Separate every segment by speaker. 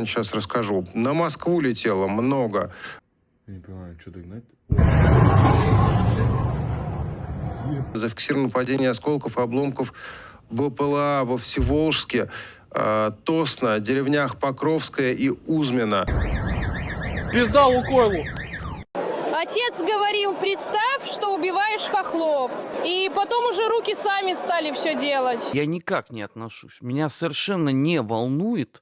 Speaker 1: Сейчас расскажу. На Москву летело много.
Speaker 2: Я не понимаю, что догнать?
Speaker 1: Зафиксировано падение осколков и обломков БПЛА во Всеволжске, э, Тосно, деревнях Покровская и Узмина.
Speaker 3: Пизда Лукойлу!
Speaker 4: Отец говорил, представь, что убиваешь хохлов. И потом уже руки сами стали все делать.
Speaker 5: Я никак не отношусь. Меня совершенно не волнует,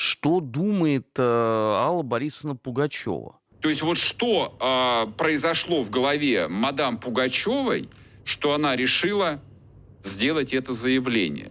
Speaker 5: что думает э, Алла Борисовна Пугачева.
Speaker 6: То есть вот что а, произошло в голове мадам Пугачевой, что она решила сделать это заявление?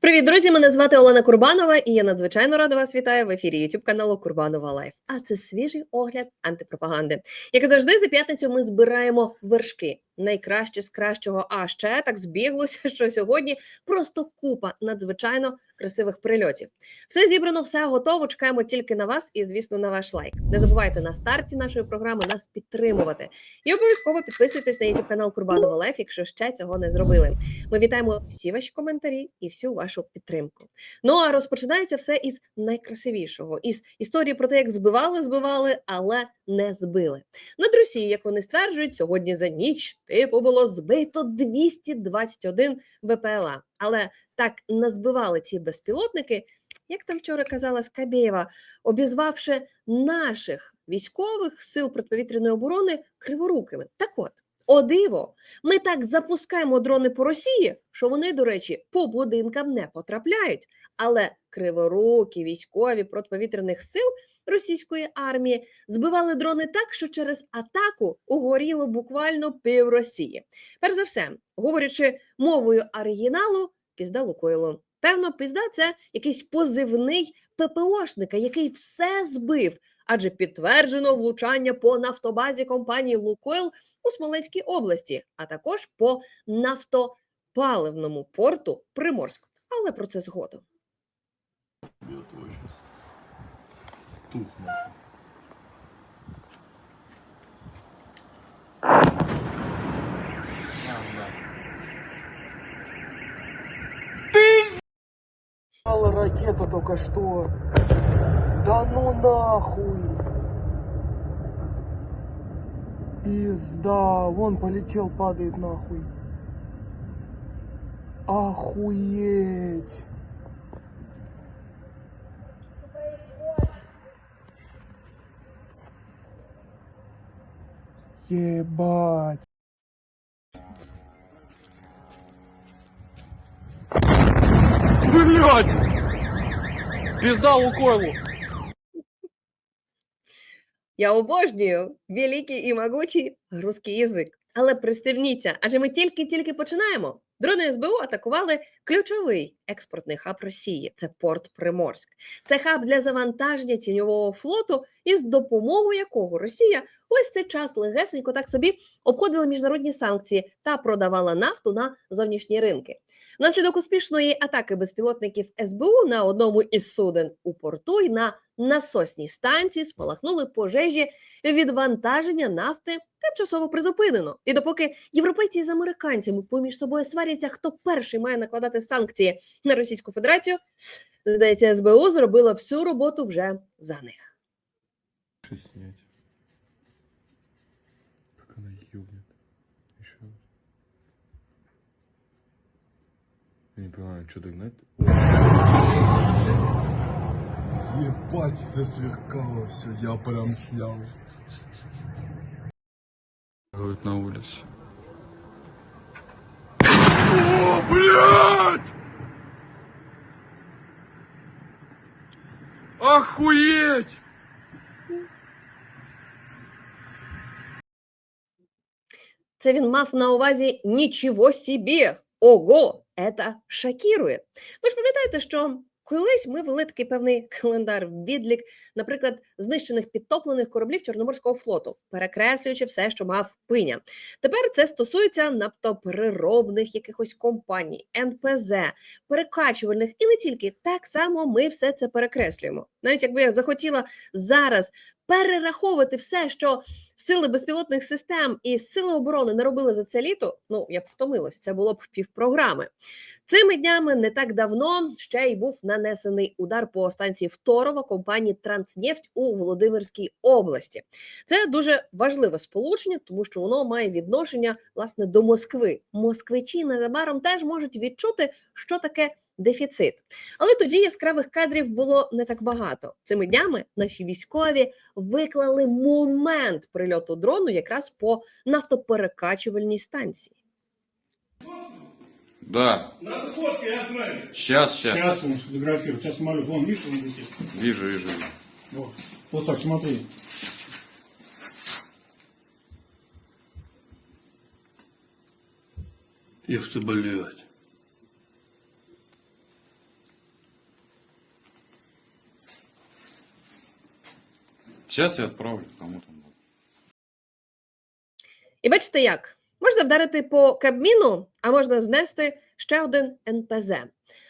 Speaker 7: Привіт, друзі! Мене звати Олена Курбанова, і я надзвичайно рада вас вітаю в ефірі youtube каналу Курбанова Лайф. А це свіжий огляд антипропаганди. Як завжди, за п'ятницю ми збираємо вершки. Найкраще з кращого. А ще так збіглося, що сьогодні просто купа надзвичайно красивих прильотів. Все зібрано, все готово. Чекаємо тільки на вас і, звісно, на ваш лайк. Не забувайте на старті нашої програми нас підтримувати. І обов'язково підписуйтесь на youtube канал Курбанова Лайф, якщо ще цього не зробили. Ми вітаємо всі ваші коментарі і всю вашу підтримку. Ну а розпочинається все із найкрасивішого, із історії про те, як збивали, збивали, але не збили. Над Росією, як вони стверджують, сьогодні за ніч типу було збито 221 БПЛА. Але так назбивали ці безпілотники, як там вчора казала Скабєєва, обізвавши наших військових сил протиповітряної оборони криворукими. Так от. О диво, ми так запускаємо дрони по Росії, що вони, до речі, по будинкам не потрапляють. Але криворукі військові протиповітряних сил російської армії збивали дрони так, що через атаку угоріло буквально пів Росії. Перш за все, говорячи мовою оригіналу, пізда Лукойло. Певно, пізда це якийсь позивний ППОшника, який все збив, адже підтверджено влучання по нафтобазі компанії Лукойл у Смоленській області, а також по нафтопаливному порту Приморськ. Але про це згодом.
Speaker 2: Тухну.
Speaker 3: Упала ракета только что. Да ну нахуй. Пизда. Вон полетел, падает нахуй. Охуеть. Ебать. Блять! Пизда Лукойлу!
Speaker 7: Я обожнюю великий і могучий русський язик. Але пристебніться, адже ми тільки-тільки починаємо. Дрони СБУ атакували ключовий експортний хаб Росії. Це порт Приморськ. Це хаб для завантаження тіньового флоту, із допомогою якого Росія ось цей час легесенько так собі обходила міжнародні санкції та продавала нафту на зовнішні ринки. Внаслідок успішної атаки безпілотників СБУ на одному із суден у порту і на насосній станції спалахнули пожежі відвантаження нафти тимчасово призупинено. І допоки європейці з американцями поміж собою сваряться, хто перший має накладати санкції на Російську Федерацію, здається, СБУ зробила всю роботу вже за них.
Speaker 2: Снять? Я не понимаю, что догнать?
Speaker 8: Ебать, засверкало все, я прям снял.
Speaker 2: Говорит на улице.
Speaker 8: О, блядь! Охуеть!
Speaker 7: Це він мав на увазі нічого собі. Ого, це шокірує. Ви ж пам'ятаєте, що колись ми вели такий певний календар відлік, наприклад, знищених підтоплених кораблів Чорноморського флоту, перекреслюючи все, що мав пиня. Тепер це стосується нафтопереробних якихось компаній, НПЗ, перекачувальних і не тільки так само ми все це перекреслюємо. Навіть якби я захотіла зараз перераховувати все, що сили безпілотних систем і сили оборони не робили за це літо, ну я б втомилась, це було б півпрограми. Цими днями не так давно ще й був нанесений удар по станції Второва компанії Транснефть у Володимирській області. Це дуже важливе сполучення, тому що воно має відношення власне до Москви. Москвичі незабаром теж можуть відчути, що таке дефіцит. Але тоді яскравих кадрів було не так багато. Цими днями наші військові виклали момент прильоту дрону якраз по нафтоперекачувальній станції.
Speaker 2: Да.
Speaker 9: Надо фотки отправить.
Speaker 2: Сейчас, сейчас.
Speaker 9: Сейчас он сфотографирует. Сейчас смотрю. Вон, видишь, он летит.
Speaker 2: Вижу, вижу.
Speaker 9: Вот. Вот так, смотри. Эх ты, блядь.
Speaker 2: Сейчас я отправлю кому там.
Speaker 7: І бачите як? Можна вдарити по Кабміну, а можна знести ще один НПЗ.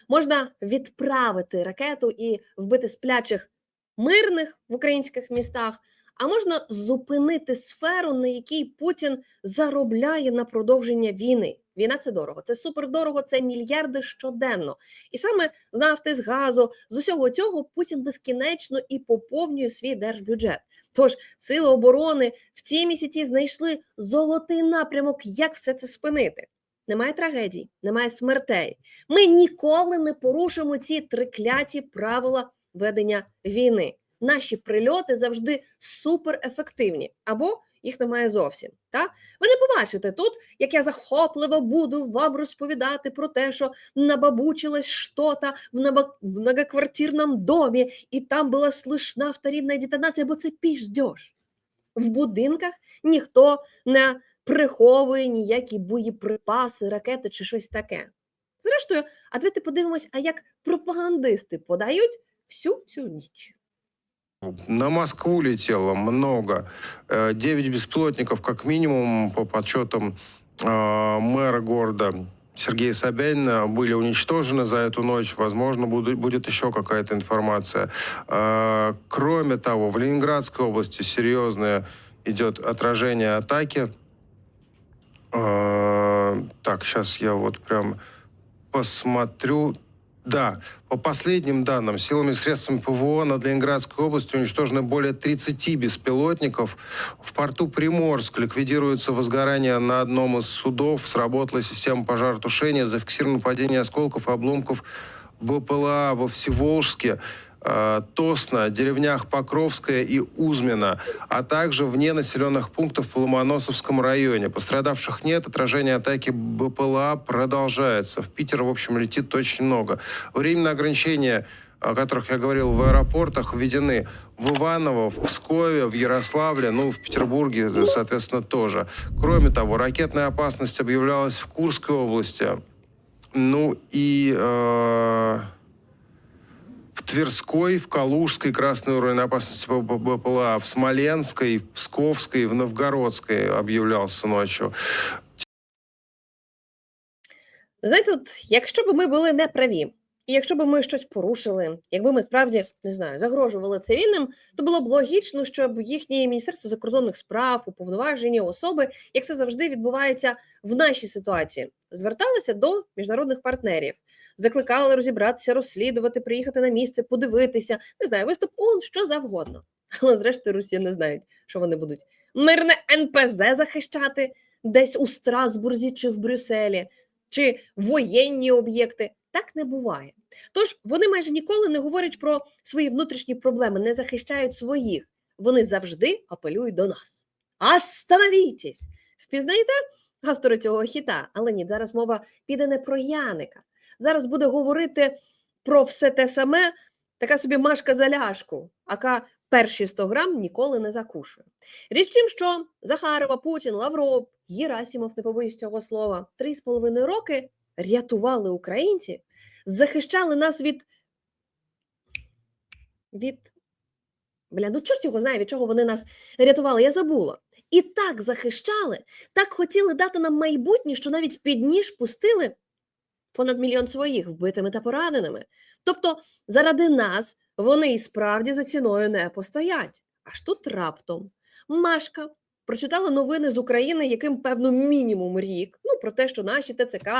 Speaker 7: Можна відправити ракету і вбити сплячих мирних в українських містах, а можна зупинити сферу, на якій Путін заробляє на продовження війни. Війна це дорого, це супердорого, це мільярди щоденно. І саме з нафти, з газу, з усього цього Путін безкінечно і поповнює свій держбюджет. Тож сили оборони в ці місяці знайшли золотий напрямок, як все це спинити. Немає трагедій, немає смертей. Ми ніколи не порушимо ці трикляті правила ведення війни. Наші прильоти завжди суперефективні, або їх немає зовсім. Та ви не побачите тут, як я захопливо буду вам розповідати про те, що набабучилось что-то в, наба- в многоквартирном домі, і там була слышна вторинна детонація, бо це піздьош. В будинках ніхто не приховує ніякі боєприпаси, ракети чи щось таке. Зрештою, а давайте подивимось, а як пропагандисти подають всю цю ніч.
Speaker 1: На Москву летело много. Э, Девять беспилотников, как минимум, по подсчетам э, мэра города Сергея Собянина, были уничтожены за эту ночь. Возможно, будет, еще какая-то информация. Э, Кроме того, в Ленинградской области серьезное идет отражение атаки. Так, сейчас я вот прям посмотрю. Да, по последним данным, силами и средствами ПВО над Ленинградской областью уничтожено более 30 беспилотников. В порту Приморск ликвидируется возгорание на одном из судов. Сработала система пожаротушения. Зафиксировано падение осколков и обломков БПЛА во Всеволжске. Э, Тосно, деревнях Покровская и Узмина, а также вне населенных пунктов в Ломоносовском районе. Пострадавших нет, отражение атаки БПЛА продолжается. В Питер, в общем, летит очень много. Временные ограничения о которых я говорил, в аэропортах введены в Иваново, в Пскове, в Ярославле, ну, в Петербурге, соответственно, тоже. Кроме того, ракетная опасность объявлялась в Курской области. Ну и э, Тверской, в Калужской красный уровень опасности БПЛА, в Смоленской, в Псковской, в Новгородской объявлялся ночью.
Speaker 7: Знаєте, от якщо б ми були неправі, і якщо б ми щось порушили, якби ми справді не знаю, загрожували цивільним, то було б логічно, щоб їхнє міністерство закордонних справ, уповноважені особи, як це завжди відбувається в нашій ситуації, зверталися до міжнародних партнерів, закликали розібратися, розслідувати, приїхати на місце, подивитися, не знаю, виступ ООН, що завгодно. Але зрештою Росія не знають, що вони будуть мирне НПЗ захищати десь у Страсбурзі чи в Брюсселі чи воєнні об'єкти. Так не буває. Тож вони майже ніколи не говорять про свої внутрішні проблеми, не захищають своїх. Вони завжди апелюють до нас. Остановітесь! Впізнаєте автора цього хіта? Але ні, зараз мова піде не про Яника. Зараз буде говорити про все те саме, така собі Машка Заляшку, яка перші 100 грам ніколи не закушує. Річ тім, що Захарова, Путін, Лавров, Єрасімов, не побоюсь цього слова, три з половиною роки рятували українців, захищали нас від. від. Бля, ну чорт його знає, від чого вони нас рятували, я забула. І так захищали, так хотіли дати нам майбутнє, що навіть під ніж пустили понад мільйон своїх вбитими та пораненими. Тобто, заради нас вони і справді за ціною не постоять. Аж тут раптом Машка прочитала новини з України, яким певно мінімум рік. Ну про те, що наші ТЦК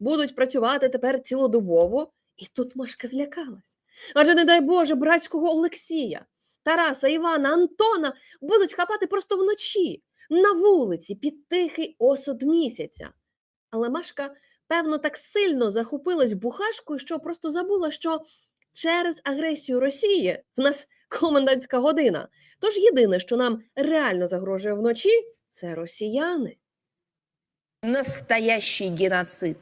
Speaker 7: будуть працювати тепер цілодобово, і тут Машка злякалась. Адже, не дай Боже, братського Олексія, Тараса, Івана, Антона будуть хапати просто вночі на вулиці під тихий осуд місяця. Але Машка, певно, так сильно захопилась бухашкою, що просто забула, що через агресію Росії в нас комендантська година. Тож єдине, що нам реально загрожує вночі, це росіяни.
Speaker 10: настоящий геноцид.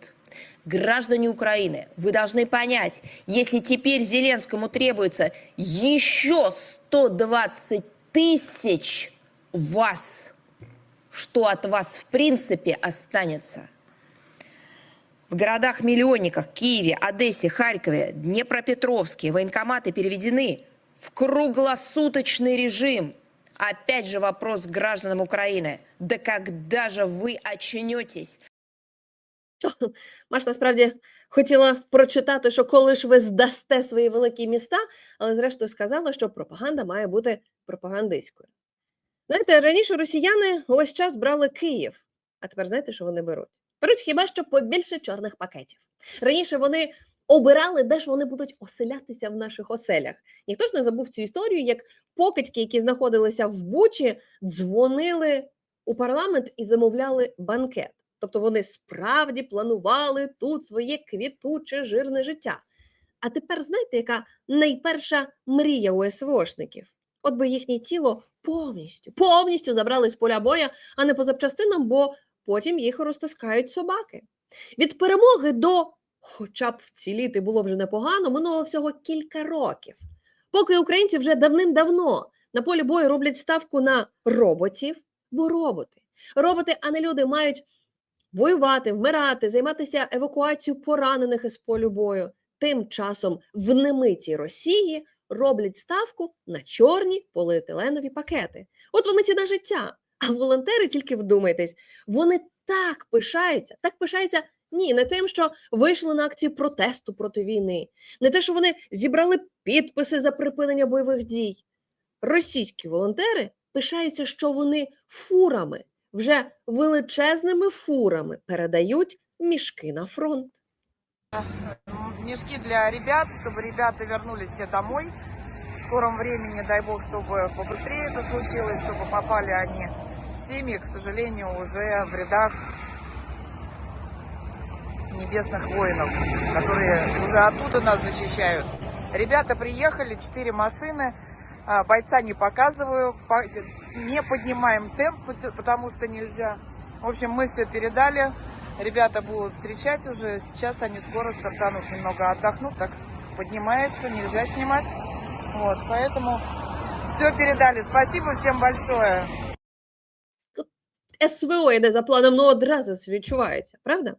Speaker 10: Граждане Украины, вы должны понять, если теперь Зеленскому требуется еще 120 тысяч вас, что от вас в принципе останется? В городах-миллионниках Киеве, Одессе, Харькове, Днепропетровске военкоматы переведены в круглосуточный режим. Опять же вопрос к гражданам Украины. Да когда же вы очнетесь?
Speaker 7: Маш насправді хотіла прочитати, що коли ж ви здасте свої великі міста, але зрештою сказала, що пропаганда має бути пропагандистською. Знаєте, раніше росіяни увесь час брали Київ, а тепер знаєте, що вони беруть? Беруть хіба що побільше чорних пакетів. Раніше вони обирали, де ж вони будуть оселятися в наших оселях. Ніхто ж не забув цю історію, як покидьки, які знаходилися в Бучі, дзвонили у парламент і замовляли банкет. Тобто вони справді планували тут своє квітуче жирне життя. А тепер знаєте, яка найперша мрія у СВОшників? От би їхнє тіло повністю, повністю забрали з поля боя, а не по запчастинам, бо потім їх розтискають собаки. Від перемоги до, хоча б вціліти було вже непогано, минуло всього кілька років. Поки українці вже давним-давно на полі бою роблять ставку на роботів, бо роботи, роботи, а не люди мають воювати, вмирати, займатися евакуацією поранених із полю бою. Тим часом в немитій Росії роблять ставку на чорні поліетиленові пакети. От вам і ціна життя. А волонтери, тільки вдумайтесь, вони так пишаються, так пишаються ні, не тим, що вийшли на акцію протесту проти війни, не те, що вони зібрали підписи за припинення бойових дій. Російські волонтери пишаються, що вони фурами, вже величезними фурами передають мішки на фронт.
Speaker 11: мешки для ребят, чтобы ребята вернулись все домой. В скором времени, дай бог, чтобы побыстрее это случилось, чтобы попали они в семьи, к сожалению, уже в рядах небесных воинов, которые уже оттуда нас защищают. Ребята приехали, четыре машины, а, бойца не показываю, по- не поднимаем темп, пот- потому что нельзя. В общем, мы все передали, Ребята будут встречать уже. Сейчас они скоро стартанут, немного отдохнут. Так поднимается, нельзя снимать. Вот, поэтому все передали. Спасибо всем большое.
Speaker 7: СВО йде за планом, ну одразу відчувається, правда?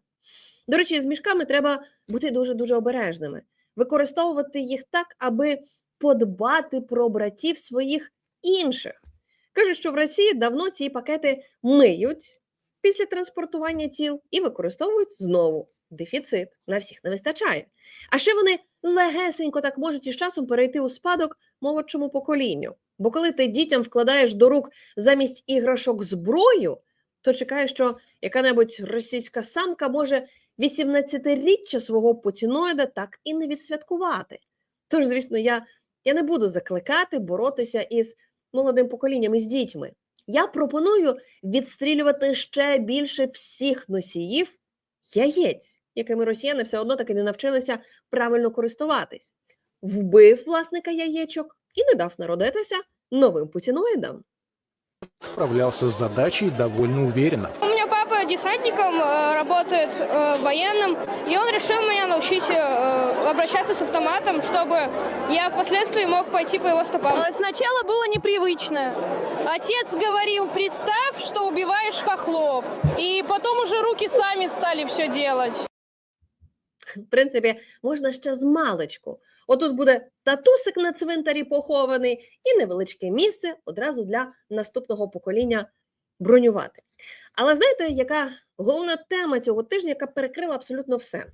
Speaker 7: До речі, з мішками треба бути дуже-дуже обережними, використовувати їх так, аби подбати про братів своїх інших. Кажуть, що в Росії давно ці пакети миють після транспортування тіл і використовують знову. Дефіцит на всіх не вистачає. А ще вони легесенько так можуть із часом перейти у спадок молодшому поколінню. Бо коли ти дітям вкладаєш до рук замість іграшок зброю, то чекаєш, що яка-небудь російська самка може 18-річчя свого путіноїда так і не відсвяткувати. Тож, звісно, я, я не буду закликати боротися із молодим поколінням із дітьми. Я пропоную відстрілювати ще більше всіх носіїв яєць, якими росіяни все одно таки не навчилися правильно користуватись. Вбив власника яєчок і не дав народитися новим путіноїдам
Speaker 12: Справлялся с задачей довольно уверенно.
Speaker 4: У меня папа десантником э, работает э, военным, и он решил меня научить э, обращаться с автоматом, чтобы я впоследствии мог пойти по его стопам. Э, Сначала было непривычно. Отец говорил, представь, что убиваешь хохлов. И потом уже руки сами стали все делать.
Speaker 7: В принципі, можна ще з маличку. Отут буде татусик на цвинтарі похований і невеличке місце одразу для наступного покоління бронювати. Але знаєте, яка головна тема цього тижня, яка перекрила абсолютно все?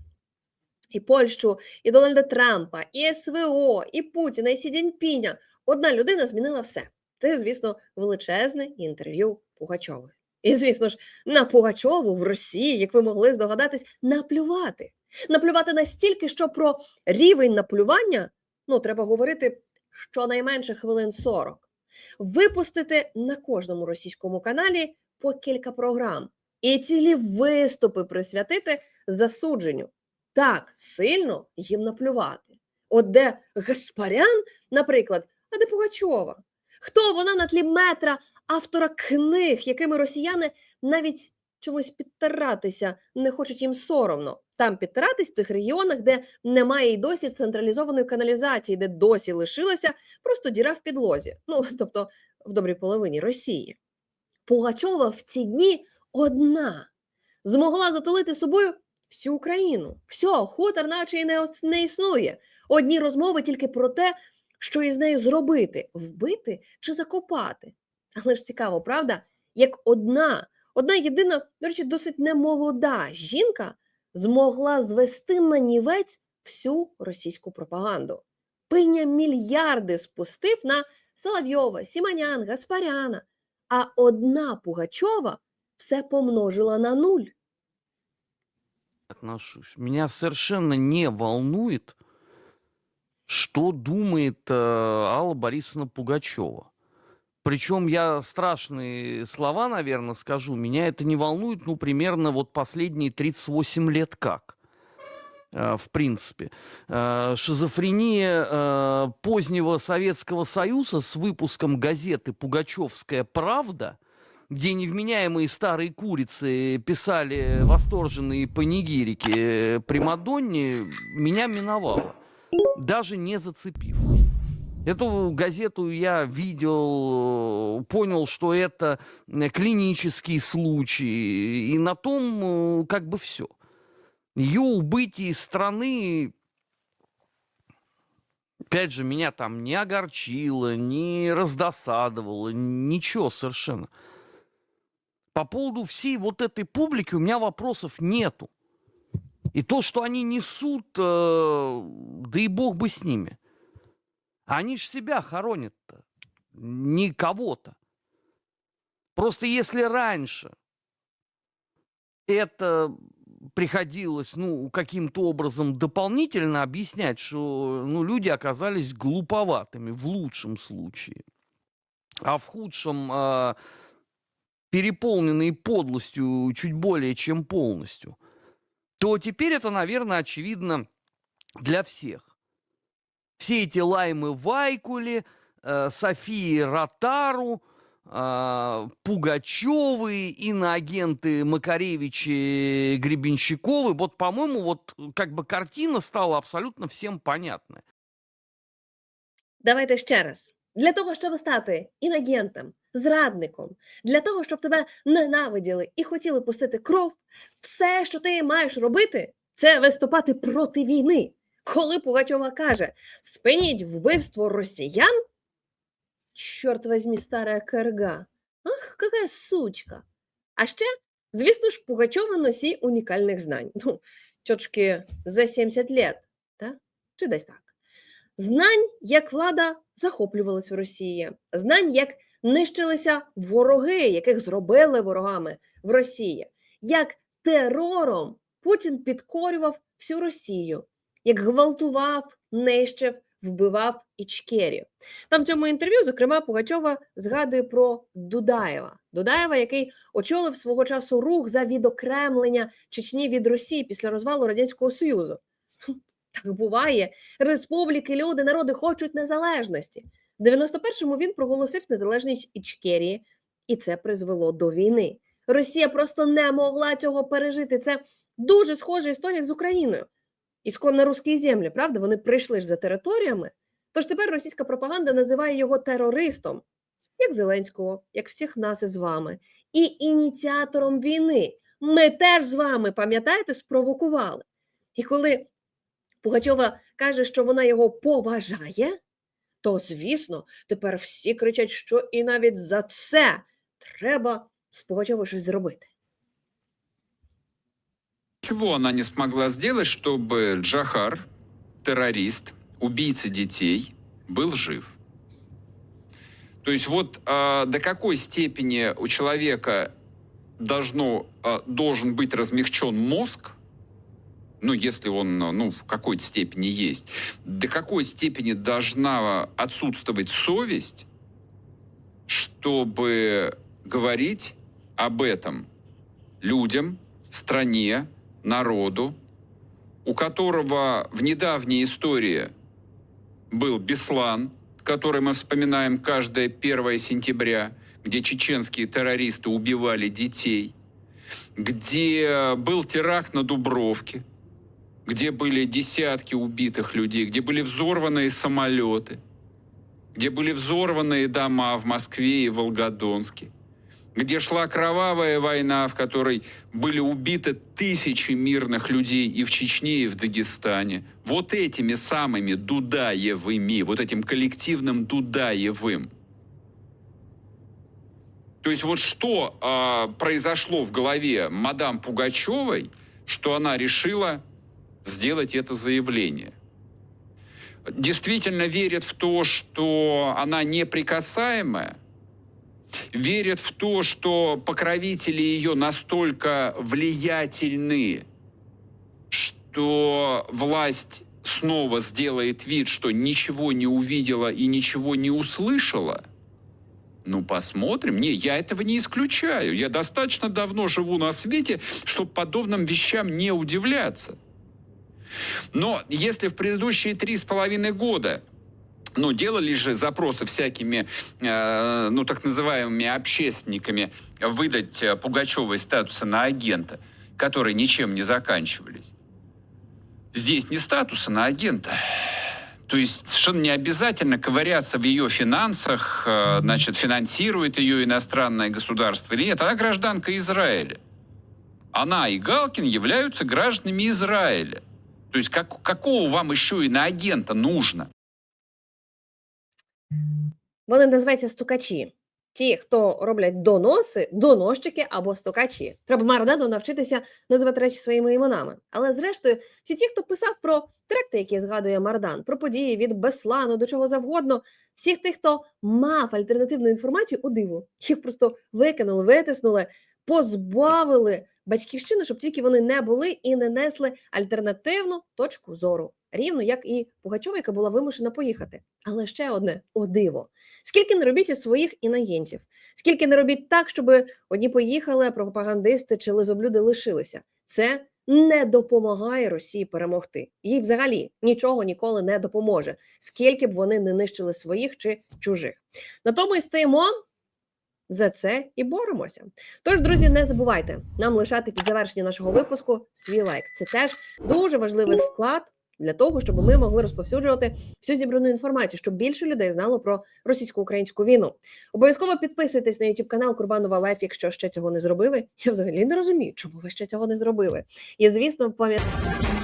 Speaker 7: І Польщу, і Дональда Трампа, і СВО, і Путіна, і Сі Цзіньпіня. Одна людина змінила все. Це, звісно, величезне інтерв'ю Пугачової. І, звісно ж, на Пугачову в Росії, як ви могли здогадатись, наплювати. Наплювати настільки, що про рівень наплювання ну, треба говорити щонайменше хвилин 40. Випустити на кожному російському каналі по кілька програм і цілі виступи присвятити засудженню. Так сильно їм наплювати. От де Гаспарян, наприклад, а де Пугачова? Хто вона на тлі метра автора книг, якими росіяни навіть чомусь підтиратися не хочуть їм соромно. Там підтиратись в тих регіонах, де немає й досі централізованої каналізації, де досі лишилася просто діра в підлозі. Ну тобто в добрій половині Росії. Пугачова в ці дні одна змогла затулити собою всю Україну. Все, хутор наче і не, не існує. Одні розмови тільки про те, що із нею зробити вбити чи закопати. Але ж цікаво, правда, як одна, одна єдина, до речі, досить немолода жінка змогла звести на нівець всю російську пропаганду. Пиня мільярди спустив на Соловйова, Сіманян, Гаспаряна, а одна Пугачова все помножила на нуль.
Speaker 5: отношусь. Меня совершенно не волнует, что думает э, Алла Борисовна Пугачева. Причем я страшные слова, наверное, скажу. Меня это не волнует, ну, примерно вот последние 38 лет как. э, В принципе. Э, Шизофрения э, позднего Советского Союза с выпуском газеты «Пугачевская правда» где невменяемые старые курицы писали восторженные панигирики Примадонне, меня миновало, даже не зацепив. Эту газету я видел, понял, что это э, клинический случай, и на том э, как бы все. Ее убытие из страны, опять же, меня там не огорчило, не раздосадовало, ничего совершенно. По поводу всей вот этой публики у меня вопросов нету. И то, что они несут, э, да и бог бы с ними. Они ж себя хоронят-то, не кого-то. Просто если раньше это приходилось, ну, каким-то образом дополнительно объяснять, что, ну, люди оказались глуповатыми в лучшем случае, а в худшем э, переполненные подлостью чуть более чем полностью, то теперь это, наверное, очевидно для всех. Все эти лаймы Вайкули, э, Софии Ротару, э, Пугачевы, иноагенты Макаревичи, Гребенщиковы. Вот, по-моему, вот как бы картина стала абсолютно всем понятная.
Speaker 7: Давайте ще раз. Для того, щоб стати інагентом, зрадником, для того, щоб тебе ненавиділи і хотіли пустити кров, все, що ти маєш робити, це виступати проти війни. Коли Пугачова каже: спиніть вбивство росіян, чорт возьми, стара карга. Ах, яка сучка. А ще, звісно ж, Пугачова носій унікальних знань. Ну, тьотушки за 70 лет, та? чи десь так. Знань, як влада захоплювалась в Росії, знань, як нищилися вороги, яких зробили ворогами в Росії, як терором Путін підкорював всю Росію, як гвалтував, нищив, вбивав ічкерів. Там в цьому інтерв'ю, зокрема, Пугачова згадує про Дудаєва. Дудаєва, який очолив свого часу рух за відокремлення Чечні від Росії після розвалу Радянського Союзу. Так буває. Республіки, люди, народи хочуть незалежності. В 91-му він проголосив незалежність Ічкерії, і це призвело до війни. Росія просто не могла цього пережити. Це дуже схожа історія з Україною. Ісконно русські землі, правда? Вони прийшли ж за територіями. Тож тепер російська пропаганда називає його терористом, як Зеленського, як всіх нас із вами, і ініціатором війни. Ми теж з вами, пам'ятаєте, спровокували. І коли Пугачова каже, що вона його поважає, то, звісно, тепер всі кричать, що і навіть за це треба з Пугачовою щось зробити.
Speaker 6: Чего она не смогла сделать, чтобы Джахар, террорист, убийца детей, был жив? То есть вот а, до какой степени у человека должно, а, должен быть размягчен мозг, ну, если он, ну, в какой-то степени есть, до какой степени должна отсутствовать совесть, чтобы говорить об этом людям, стране, народу, у которого в недавней истории был Беслан, который мы вспоминаем каждое 1 сентября, где чеченские террористы убивали детей, где был теракт на Дубровке, где были десятки убитых людей, где были взорванные самолеты, где были взорванные дома в Москве и Волгодонске, где шла кровавая война, в которой были убиты тысячи мирных людей и в Чечне, и в Дагестане. Вот этими самыми Дудаевыми, вот этим коллективным Дудаевым. То есть вот что а, произошло в голове мадам Пугачевой, что она решила сделать это заявление. Действительно верит в то, что она неприкасаемая, верит в то, что покровители ее настолько влиятельны, что власть снова сделает вид, что ничего не увидела и ничего не услышала. Ну, посмотрим. Не, я этого не исключаю. Я достаточно давно живу на свете, чтобы подобным вещам не удивляться. Но если в предыдущие три с половиной года ну, делали же запросы всякими, э, ну, так называемыми общественниками выдать э, Пугачевой статуса на агента, которые ничем не заканчивались. Здесь не статуса на агента. То есть совершенно не обязательно ковыряться в ее финансах, э, значит, финансирует ее иностранное государство или нет. Она гражданка Израиля. Она и Галкин являются гражданами Израиля. То есть как, какого вам еще и на агента нужно?
Speaker 7: Вони називаються стукачі. Ті, хто роблять доноси, доносчики або стукачі. Треба Мардану навчитися називати речі своїми іменами. Але зрештою, всі ті, хто писав про тректи, які згадує Мардан, про події від Беслану до чого завгодно, всіх тих, хто мав альтернативну інформацію, у диву, їх просто викинули, витиснули, позбавили батьківщини, щоб тільки вони не були і не несли альтернативну точку зору. Рівно як і Пугачова, яка була вимушена поїхати. Але ще одне о диво. Скільки не робіть із своїх інагентів, скільки не робіть так, щоб одні поїхали, а пропагандисти чи лизоблюди лишилися. Це не допомагає Росії перемогти. Їй взагалі нічого ніколи не допоможе, скільки б вони не нищили своїх чи чужих. На тому і стоїмо. За це і боремося. Тож, друзі, не забувайте нам лишати під завершення нашого випуску свій лайк. Це теж дуже важливий вклад для того, щоб ми могли розповсюджувати всю зібрану інформацію, щоб більше людей знало про російсько-українську війну. Обов'язково підписуйтесь на YouTube канал Курбанова Лайф, якщо ще цього не зробили. Я взагалі не розумію, чому ви ще цього не зробили. І звісно, пам'ятайте.